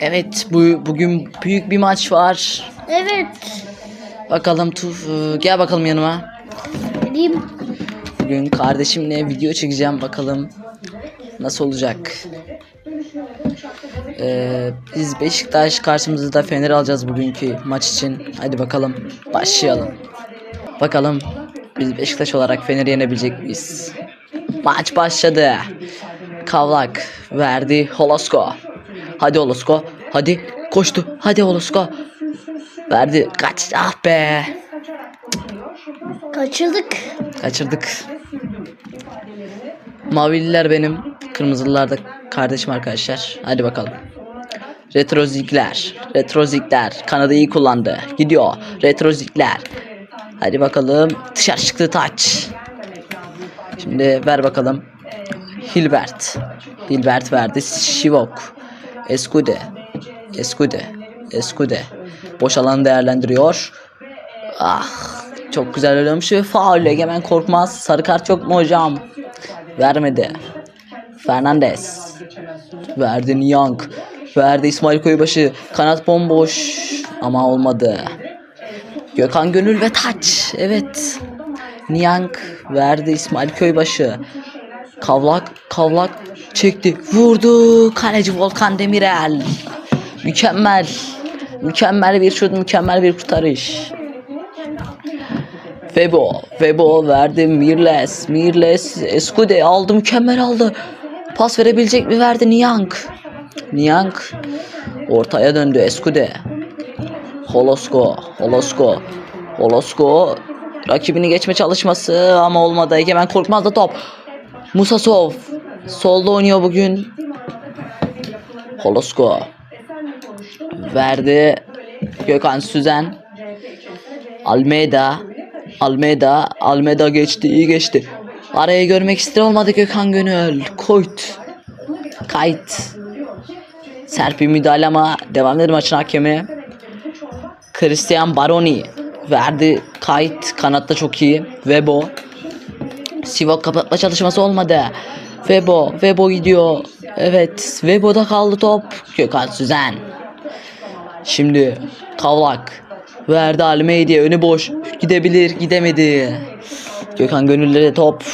Evet bu bugün büyük bir maç var. Evet. Bakalım Tuf e, gel bakalım yanıma. Gideyim. Bugün kardeşimle video çekeceğim bakalım nasıl olacak. Ee, biz Beşiktaş karşımızda Fener alacağız bugünkü maç için. Hadi bakalım başlayalım. Bakalım biz Beşiktaş olarak Fener'i yenebilecek miyiz? Maç başladı. Kavlak verdi Holosko. Hadi Holosko. Hadi koştu. Hadi Holosko. Verdi. Kaç. Ah be. Kaçırdık. Kaçırdık. Mavililer benim. Kırmızılılar da kardeşim arkadaşlar. Hadi bakalım. Retrozikler. Retrozikler. Kanadı iyi kullandı. Gidiyor. Retrozikler. Hadi bakalım. Dışarı çıktı taç. Şimdi ver bakalım. Hilbert. Hilbert verdi. Şivok. Eskude. Eskude. Eskude. Boş alanı değerlendiriyor. Ah çok güzel ve faul Egemen Korkmaz sarı kart yok mu hocam? Vermedi. Fernandez. Verdi Young. Verdi İsmail Koyubaşı. Kanat bomboş ama olmadı. Gökhan Gönül ve taç. Evet. Niyank verdi İsmail Köybaşı. Kavlak, kavlak çekti. Vurdu. Kaleci Volkan Demirel. Mükemmel. Mükemmel bir şut, mükemmel bir kurtarış. Febo, Febo verdi Mirles, Mirles Eskude aldı mükemmel aldı. Pas verebilecek mi verdi Niang. Niang ortaya döndü Eskude. Holosko, Holosko, Holosko rakibini geçme çalışması ama olmadı. Egemen Korkmaz da top. Musasov solda oynuyor bugün. Holosko verdi Gökhan Süzen. Almeida. Almeida. Almeida geçti. iyi geçti. Araya görmek ister olmadı Gökhan Gönül. Koyt. Kayıt. Serpi müdahale ama devam edelim maçın hakemi. Christian Baroni verdi. Kayıt. Kanatta çok iyi. Vebo. Sivok kapatma çalışması olmadı. Vebo. Vebo gidiyor. Evet. Vebo'da kaldı top. Gökhan Süzen. Şimdi Kavlak verdi Almeydi'ye önü boş gidebilir gidemedi. Gökhan Gönüllere top.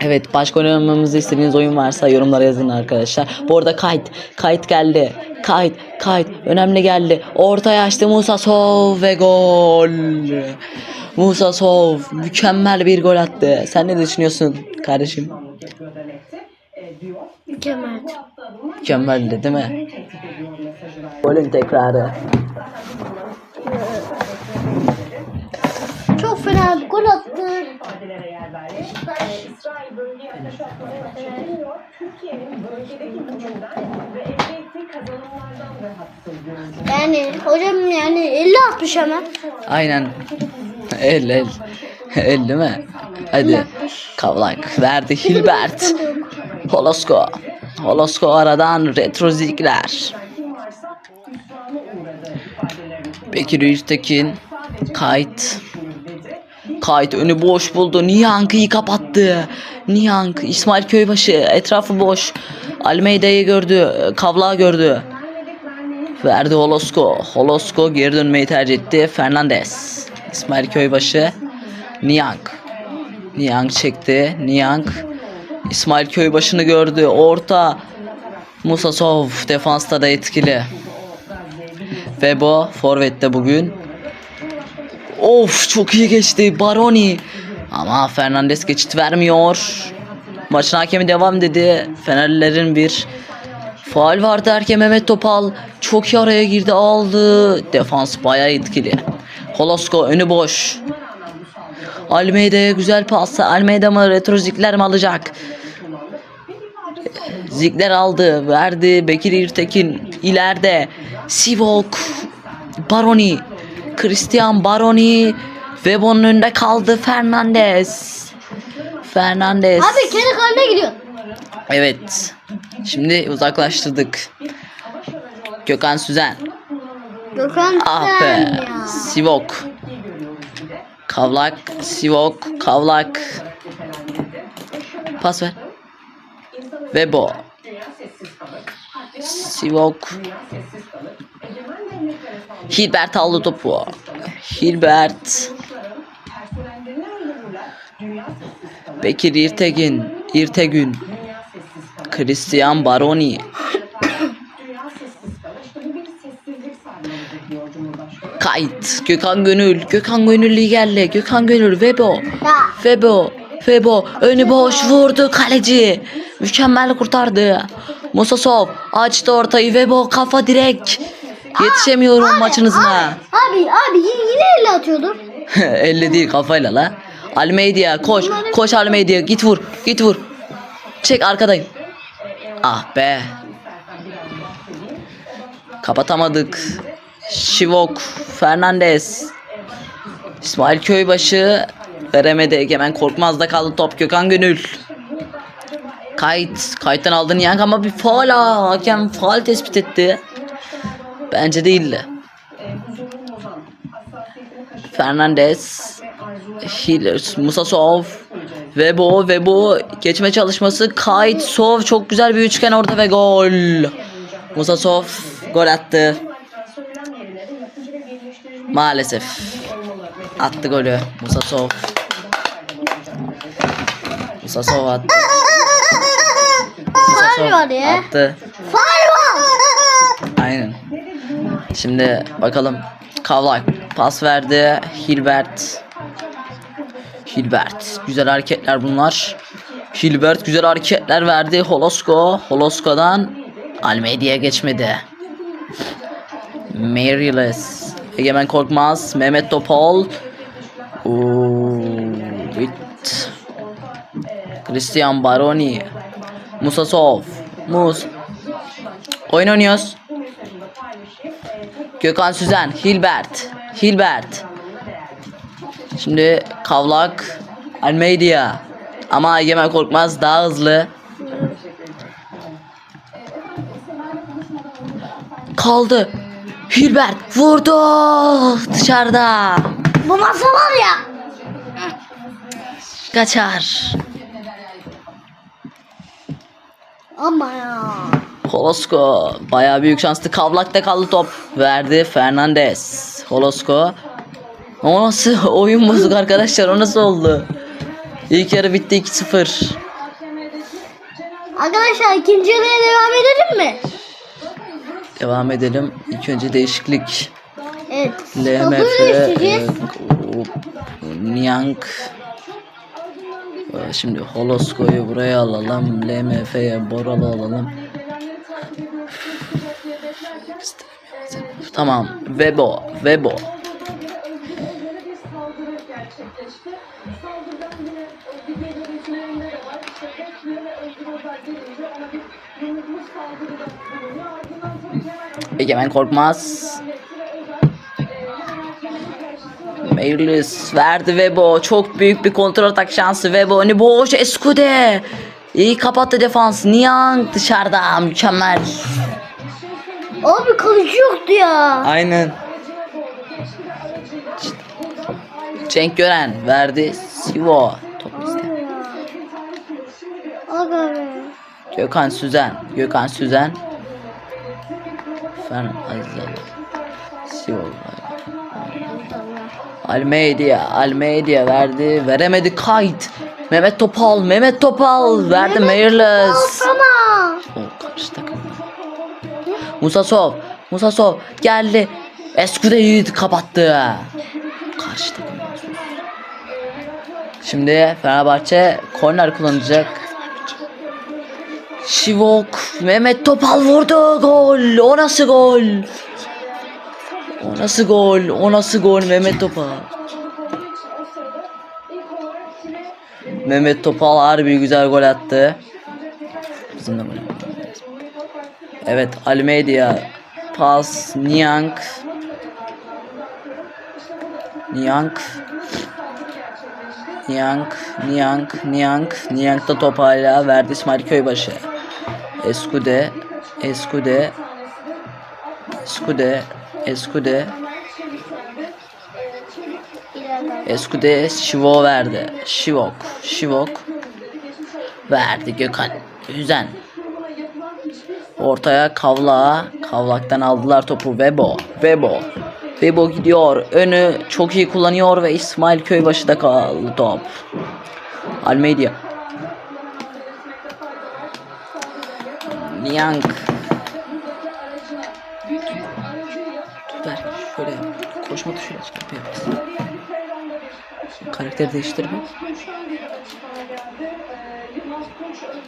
Evet başka oynamamızı istediğiniz oyun varsa yorumlara yazın arkadaşlar. Bu arada kayıt kayıt geldi. Kayıt kayıt önemli geldi. Ortaya açtı Musa Sov ve gol. Musa Sov mükemmel bir gol attı. Sen ne düşünüyorsun kardeşim? Mükemmel. Mükemmeldi değil mi? Golün tekrarı. Başlıyor. Türkiye'nin bölgedeki gücünden ve elde ettiği kazanımlardan rahatsız ediyor. Yani hocam yani 50 atmış hemen. Aynen. El el. El değil mi? Hadi. Kavlak verdi Hilbert. Holosko. Holosko aradan retrozikler. Bekir Yüztekin. Kayıt. Kayıt önü boş buldu. Niyank'ı kapattı. Niyank. İsmail Köybaşı. Etrafı boş. Almeida'yı gördü. Kavlağı gördü. Verdi Holosko. Holosko geri dönmeyi tercih etti. Fernandez. İsmail Köybaşı. Niang. Niang çekti. Niang. İsmail Köybaşı'nı gördü. Orta. Musasov defansta da etkili. Febo forvette bugün. Of çok iyi geçti Baroni. Ama Fernandez geçit vermiyor. Maçın hakemi devam dedi. Fenerlilerin bir faal var derken Mehmet Topal çok iyi araya girdi aldı. Defans bayağı etkili. Holosko önü boş. Almeida'ya güzel pas. Almeida mı retro zikler mi alacak? Zikler aldı. Verdi. Bekir İrtekin ileride. Sivok. Baroni. Christian Baroni. Webon'un önünde kaldı Fernandez. Fernandez. Abi kendi kaline gidiyor. Evet. Şimdi uzaklaştırdık. Gökhan Süzen. Gökhan Ah be. ya. Sivok. Kavlak, Sivok, Kavlak. Pas ver. Vebo. Sivok. Hilbert aldı topu. Hilbert. Bekir İrtegün. İrtegün. Christian Baroni. Kayıt. Gökhan Gönül. Gökhan Gönül ligerle. Gökhan Gönül. Vebo. Ya. Febo. Febo. Önü boş vurdu kaleci. Mükemmel kurtardı. Musasov açtı ortayı. Vebo kafa direk. Yetişemiyorum maçın hızına. Abi abi yine, yine elle atıyordur. 50 değil kafayla la. Almeida koş. Koş Almeida git vur. Git vur. Çek arkadayım. Ah be. Kapatamadık. Şivok. Fernandez. İsmail Köybaşı. Veremedi. Egemen Korkmaz da kaldı top. Gökhan Gönül. Kayıt. Kayıttan aldın yank ama bir faul ha. Hakem faul tespit etti. Bence değildi. Fernandez. Healers, Musasov, Vebo, Vebo geçme çalışması, Kayt, Sov çok güzel bir üçgen orada ve gol. Musasov gol attı. Maalesef. Attı golü Musasov. Musasov attı. Ya. Attı. Aynen. Şimdi bakalım. Kavlak pas verdi. Hilbert. Hilbert. Güzel hareketler bunlar. Hilbert güzel hareketler verdi. Holosko. Holosko'dan Almeidi'ye geçmedi. Maryles. Egemen Korkmaz. Mehmet Topal. Bit. Christian Baroni. Musasov. Mus. Oyun oynuyoruz. Gökhan Süzen, Hilbert, Hilbert. Şimdi Kavlak, Almeida. Ama Egemen Korkmaz daha hızlı. Kaldı. Hilbert vurdu dışarıda. Bu masa var ya. Kaçar. Ama ya. Holosko bayağı büyük şanslı kavlakta kaldı top. Verdi Fernandez. Holosko. O nasıl oyun bozuk arkadaşlar o nasıl oldu? İlk yarı bitti 2-0. Arkadaşlar ikinci yarıya devam edelim mi? Devam edelim. İlk önce değişiklik. Evet. LMF, e. Niang. Şimdi Holosko'yu buraya alalım. LMF'ye Boral'ı alalım. Tamam. Vebo. Vebo. Egemen Korkmaz. Meylis verdi Vebo. Çok büyük bir kontrol atak şansı Vebo. Hani boş Eskude. İyi kapattı defans. Niang dışarıda. Mükemmel. Abi kalıcı yoktu ya. Aynen. Cenk Gören verdi. Sivo. Top. Gökhan Süzen. Gökhan Süzen. Fen Azal. Sivo. Almeida. Almeida verdi. Veremedi. Kayıt. Mehmet Topal. Mehmet Topal verdi. Mayerless. Sana. O karşı takım. Musasov. Musasov geldi. Eskude'yi kapattı. Karşı takım. Şimdi Fenerbahçe korner kullanacak. Şivok. Mehmet Topal vurdu. Gol. O nasıl gol? O nasıl gol? O nasıl gol Mehmet Topal? Mehmet Topal harbi güzel gol attı. Bizim de gol. Evet Almeida pas Niang Niang Niang Niang Niang Niang da top hala verdi İsmail Köybaşı Eskude Eskude Eskude Eskude Eskude Şivo verdi. Şivok. Şivok. Verdi Gökhan. Hüzen. Ortaya Kavlak'a. Kavlak'tan aldılar topu. Webo. Webo. Webo gidiyor. Önü çok iyi kullanıyor ve İsmail Köybaşı'da kaldı top. Almeida. Niang. Ver. Şöyle yap. Koşma tuşuyla çıkıp yap. Karakter değiştirme.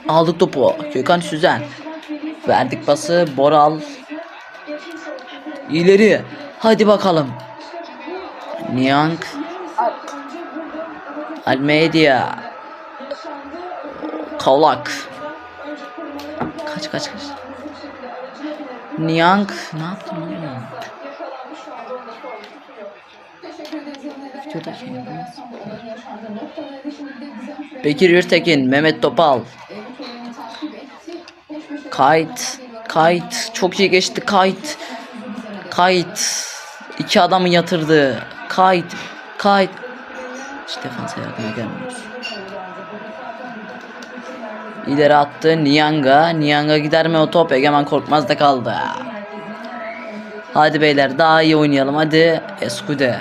Aldık topu. Gökhan Süzen. Verdik pası. Boral. İleri. Hadi bakalım. Niang. Almeida. Kavlak. Kaç kaç kaç. Niang. Ne yaptın oğlum? Videodaki Bekir Yürtekin, Mehmet Topal. Kayıt. Kayıt. Çok iyi geçti kayıt. Kayıt. İki adamı yatırdı. Kayıt. Kayıt. Hiç defansa yardıma gelmiyor. İleri attı Nianga. Nianga gider mi o top? Egemen Korkmaz da kaldı. Hadi beyler daha iyi oynayalım. Hadi Eskude.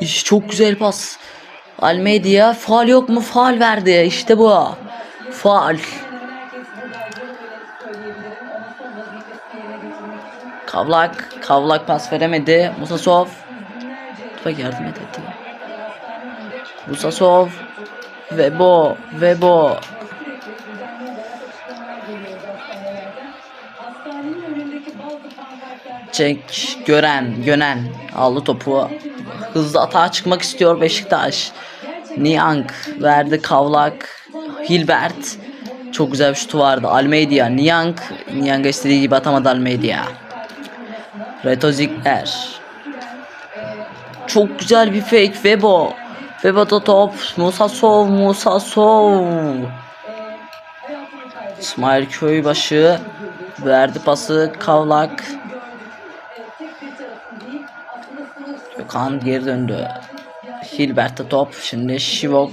iş çok güzel pas. Almeidia faal yok mu? Faal verdi. İşte bu. Faal. Kavlak. Kavlak pas veremedi. Musasov. Bak yardım et etti. Musasov. Vebo. Vebo. Cenk. Gören. Gönen. Aldı topu. Hızlı atağa çıkmak istiyor Beşiktaş. Niang. Verdi Kavlak. Hilbert. Çok güzel bir şutu vardı. Almeida. Niang. Niang'a istediği gibi atamadı Almeida. Reto Ziegler. Çok güzel bir fake. Vebo. Vebo'da top. Musasov. Musasov. İsmail Köybaşı. Verdi pası. Kavlak. Gökhan geri döndü. Hilbert'e top. Şimdi Şivok.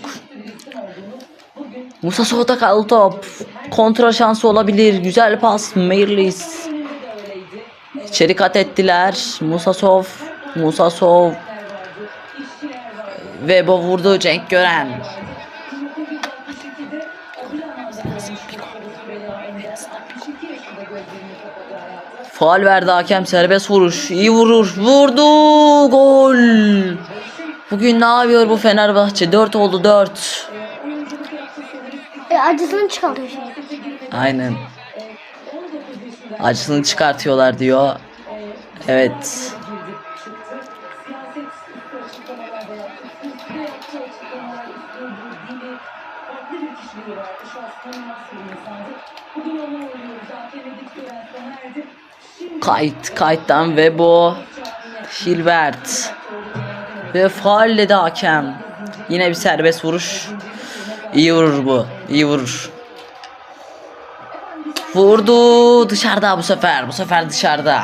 Musa Soğut'a kaldı top. Kontra şansı olabilir. Güzel pas. Meirlis. İçeri kat ettiler. Musasov. Musasov. Vebo vurdu Cenk Gören. Faal verdi hakem serbest vuruş. İyi vurur. Vurdu. Gol. Bugün ne yapıyor bu Fenerbahçe? 4 oldu 4. E, acısını çıkartıyor şimdi. Aynen. Acısını çıkartıyorlar diyor. Evet. Kayıt, kayıttan Webo, Hilbert ve faulle de hakem. Yine bir serbest vuruş. İyi vurur bu. iyi vurur. Vurdu dışarıda bu sefer. Bu sefer dışarıda.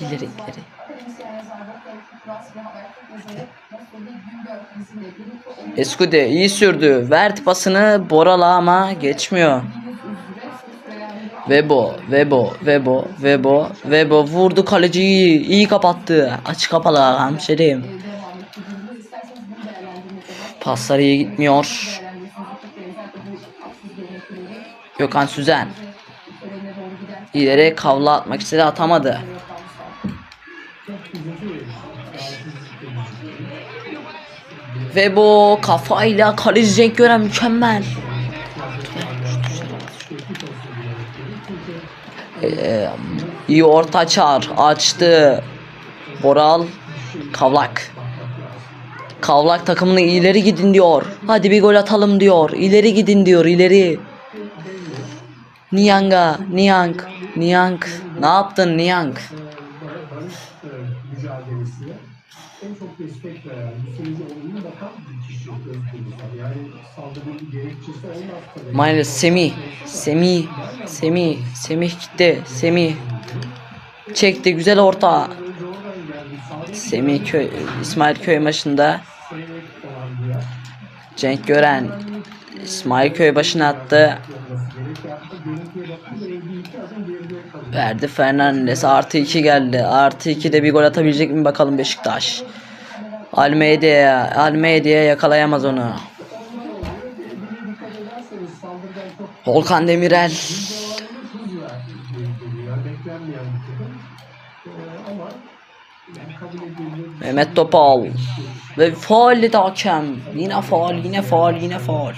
İleri ileri. Eskude iyi sürdü. Verdi pasını Borala ama geçmiyor. Vebo, Vebo, Vebo, Vebo, Vebo vurdu kaleciyi. iyi kapattı. Aç kapalı hemşerim. Paslar iyi gitmiyor. Gökhan Süzen. İleri kavla atmak istedi atamadı. Ve bu kafayla kaleci Gören mükemmel. Ee, iyi orta çar açtı. Boral Kavlak. Kavlak takımını ileri gidin diyor. Hadi bir gol atalım diyor. İleri gidin diyor ileri. Niang'a, Niang, Niang. Ne yaptın Niang? Miles Semih. Semih. Semih. Semih gitti. Semih. Çekti güzel orta. Semih köy İsmail köy başında. Cenk Gören İsmail köy başına attı. Verdi Fernandes artı 2 geldi. Artı 2 de bir gol atabilecek mi bakalım Beşiktaş. Almeide'ye Almeide'ye yakalayamaz onu. Volkan Demirel. Mehmet Topal. Ve faal dedi hakem. Yine faal, yine faal, yine faal.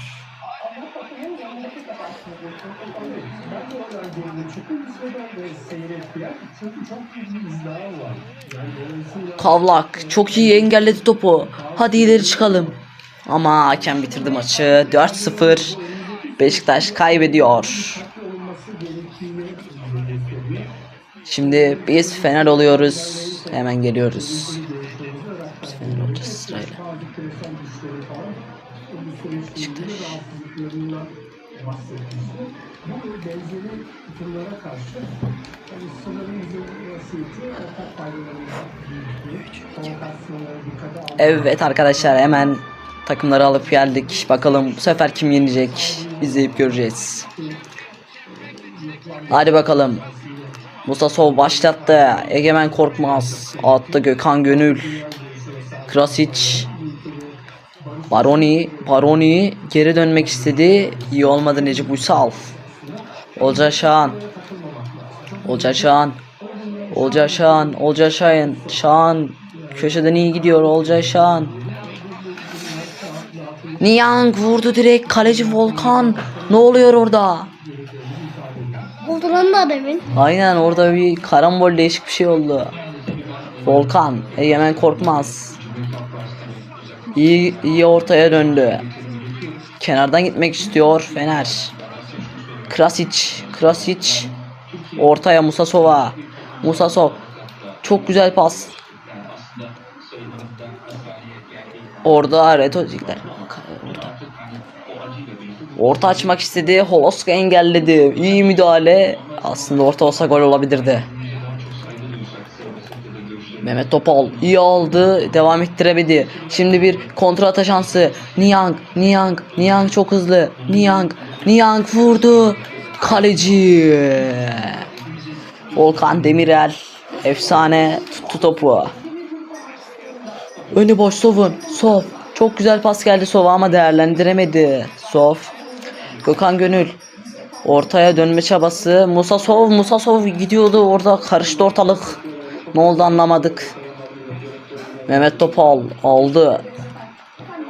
Kavlak çok iyi engelledi topu. Hadi ileri çıkalım. Ama hakem bitirdi maçı. 4-0. Beşiktaş kaybediyor. Şimdi biz Fener oluyoruz. Hemen geliyoruz. Biz Fener olacağız sırayla. Beşiktaş. Evet arkadaşlar hemen takımları alıp geldik. Bakalım bu sefer kim yenecek? İzleyip göreceğiz. Hadi bakalım. Musa Sol başlattı. Egemen Korkmaz. Attı Gökhan Gönül. Krasic. Baroni. Baroni geri dönmek istedi. İyi olmadı Necip Uysal. Olca Şahan. Olca Şahan. Olca Şahan. Olca Şahan. Şahan. Köşeden iyi gidiyor Olca Şahan. Niang vurdu direkt kaleci Volkan. Ne oluyor orada? Oldu lan da demin. Aynen orada bir karambol değişik bir şey oldu. Volkan, Egemen Korkmaz. İyi, iyi ortaya döndü. Kenardan gitmek istiyor Fener. Krasic, Krasic. Ortaya Musasova. Musasov. Çok güzel pas. Orada Reto. Orta açmak istedi. Holoska engelledi. İyi müdahale. Aslında orta olsa gol olabilirdi. Mehmet Topal iyi aldı. Devam ettiremedi. Şimdi bir kontra ata şansı. Niang, Niang, Niang çok hızlı. Niang, Niang vurdu. Kaleci. Volkan Demirel. Efsane tuttu topu. Önü boş Sov'un. Sov. Çok güzel pas geldi Sov'a ama değerlendiremedi. Sov. Gökhan Gönül. Ortaya dönme çabası. Musa Sov. Musa Sov gidiyordu. Orada karıştı ortalık. Ne oldu anlamadık. Mehmet Topal aldı.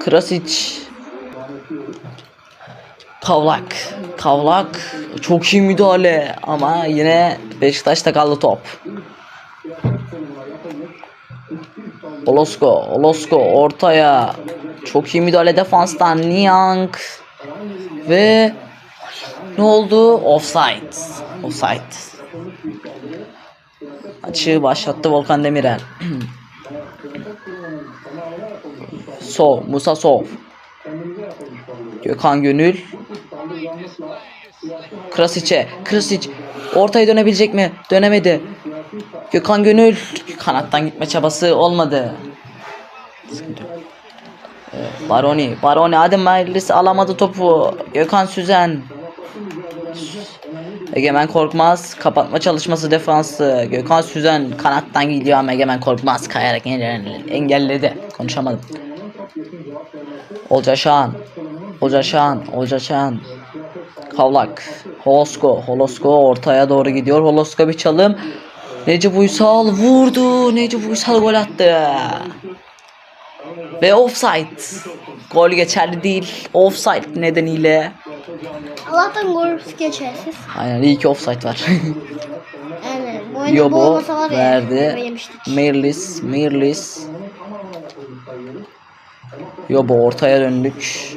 Krasic. Kavlak. Kavlak. Çok iyi müdahale. Ama yine Beşiktaş'ta kaldı top. Olosko, Olosko ortaya. Çok iyi müdahale defanstan Niang. Ve ne oldu? Offside. Offside. Açığı başlattı Volkan Demirel. Sov, Musa Sov. Gökhan Gönül. Krasic'e. Krasic ortaya dönebilecek mi? Dönemedi. Gökhan Gönül kanattan gitme çabası olmadı. Sıkıntı Baroni, Baroni Adem Maylis alamadı topu. Gökhan Süzen. Egemen Korkmaz kapatma çalışması defansı. Gökhan Süzen kanattan gidiyor ama Egemen Korkmaz kayarak engelledi. Konuşamadım. Olca Şahan. Olca Şahan. Olca Şahan. Kavlak. Holosko. Holosko ortaya doğru gidiyor. Holosko bir çalım. Necip Uysal vurdu. Necip Uysal gol attı. Ve offside. Gol geçerli değil. Offside nedeniyle. Allah'tan gol geçersiz. Aynen iyi ki offside var. Yani bu oyunda bu Yobo olmasa var ya. verdi. Mirlis, Mirlis. Yobo ortaya döndük.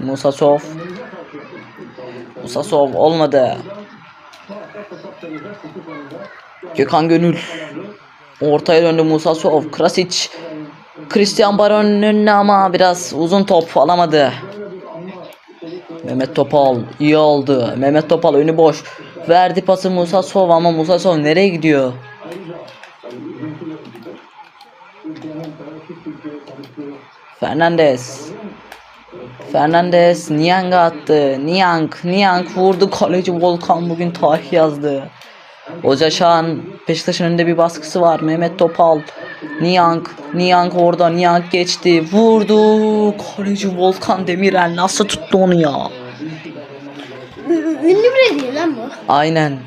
Musasov. Musasov olmadı. Gökhan Gönül. Ortaya döndü Musasov. Krasic. Christian Baron'un ama biraz uzun top alamadı. Mehmet Topal iyi oldu. Mehmet Topal önü boş. Verdi pası Musa Sov ama Musa Sov nereye gidiyor? Fernandez. Fernandez Niang'a attı. Niang, Niang vurdu kaleci Volkan bugün tarih yazdı. Hoca Şahan Beşiktaş'ın önünde bir baskısı var. Mehmet Topal. Niang, Niang orada Niang geçti. Vurdu. Kaleci Volkan Demirel nasıl tuttu onu ya? Ünlü biri değil lan bu. Aynen.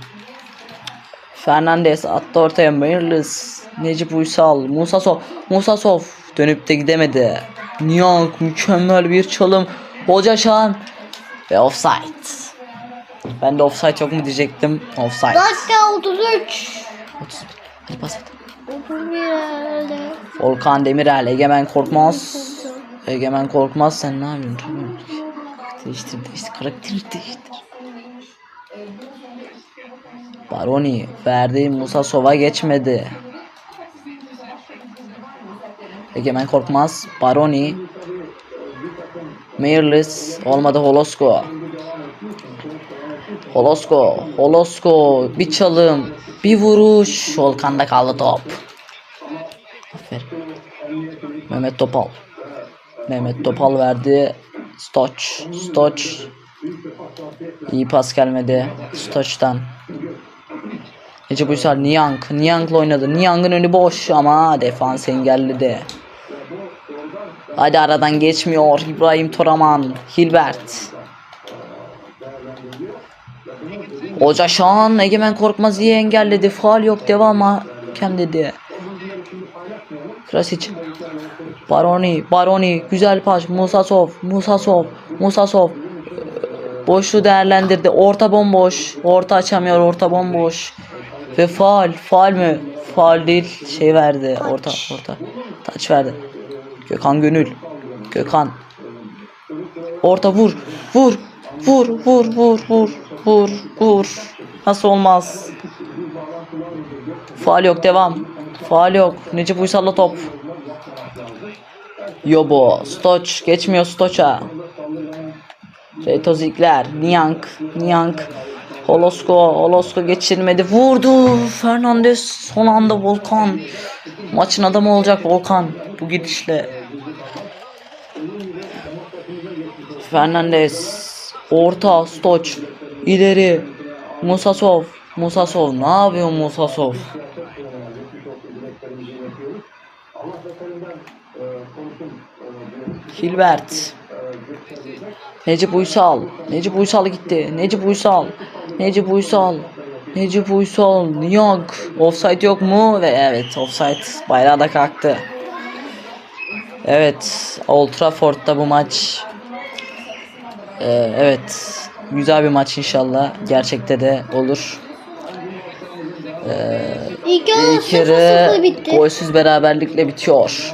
Fernandez attı ortaya Mirlis. Necip Uysal. Musa Sov. Musa Sov dönüp de gidemedi. Niang mükemmel bir çalım. Hoca Şahan. Ve offside. Ben de offside yok mu diyecektim. Offside. Dakika 33. 31. Hadi. 31 herhalde. Volkan Demirel, Egemen Korkmaz. Egemen Korkmaz sen ne yapıyorsun? Tamam. Değiştir değiştir karakteri değiştir. Baroni verdi Musa Sova geçmedi. Egemen Korkmaz, Baroni. Mirlis olmadı Holosko. Holosko, Holosko bir çalım, bir vuruş. Volkan'da kaldı top. Aferin. Mehmet Topal. Mehmet Topal verdi. Stoç. Stoç. İyi pas gelmedi. Stoç'tan. Necip Uysal Niang. Niang'la oynadı. Niang'ın önü boş ama defans engelledi. Hadi aradan geçmiyor. İbrahim Toraman. Hilbert. Hoca Şahan Egemen Korkmaz iyi engelledi. Faal yok devam hakem dedi. Krasic. Baroni, Baroni, güzel pas. Musasov, Musasov, Musasov. Boşluğu değerlendirdi. Orta bomboş. Orta açamıyor. Orta bomboş. Ve faal. Faal mi? Faal değil. Şey verdi. Orta, orta. Taç verdi. Gökhan Gönül. Gökhan. Orta vur. Vur. Vur, vur, vur, vur, vur, vur. Nasıl olmaz? Faal yok devam. Faal yok. Necip Uysal'la top. Yobo. Stoç. Geçmiyor Stoç'a. Retozikler. Niang. Niang. Holosko. Holosko geçirmedi. Vurdu. Fernandez son anda Volkan. Maçın adamı olacak Volkan. Bu gidişle. Fernandez. Orta. Stoç. İleri. Musasov. Musasov. Ne yapıyor Musasov? Hilbert. Necip Uysal. Necip Uysal gitti. Necip Uysal. Necip Uysal. Necip Uysal. Niang. Offside yok mu? Ve evet offside. Bayrağı da kalktı. Evet. Old Trafford'da bu maç. Ee, evet. Güzel bir maç inşallah. Gerçekte de olur. İlk İlk yarı yarı 0-0 bitti. golsüz beraberlikle bitiyor.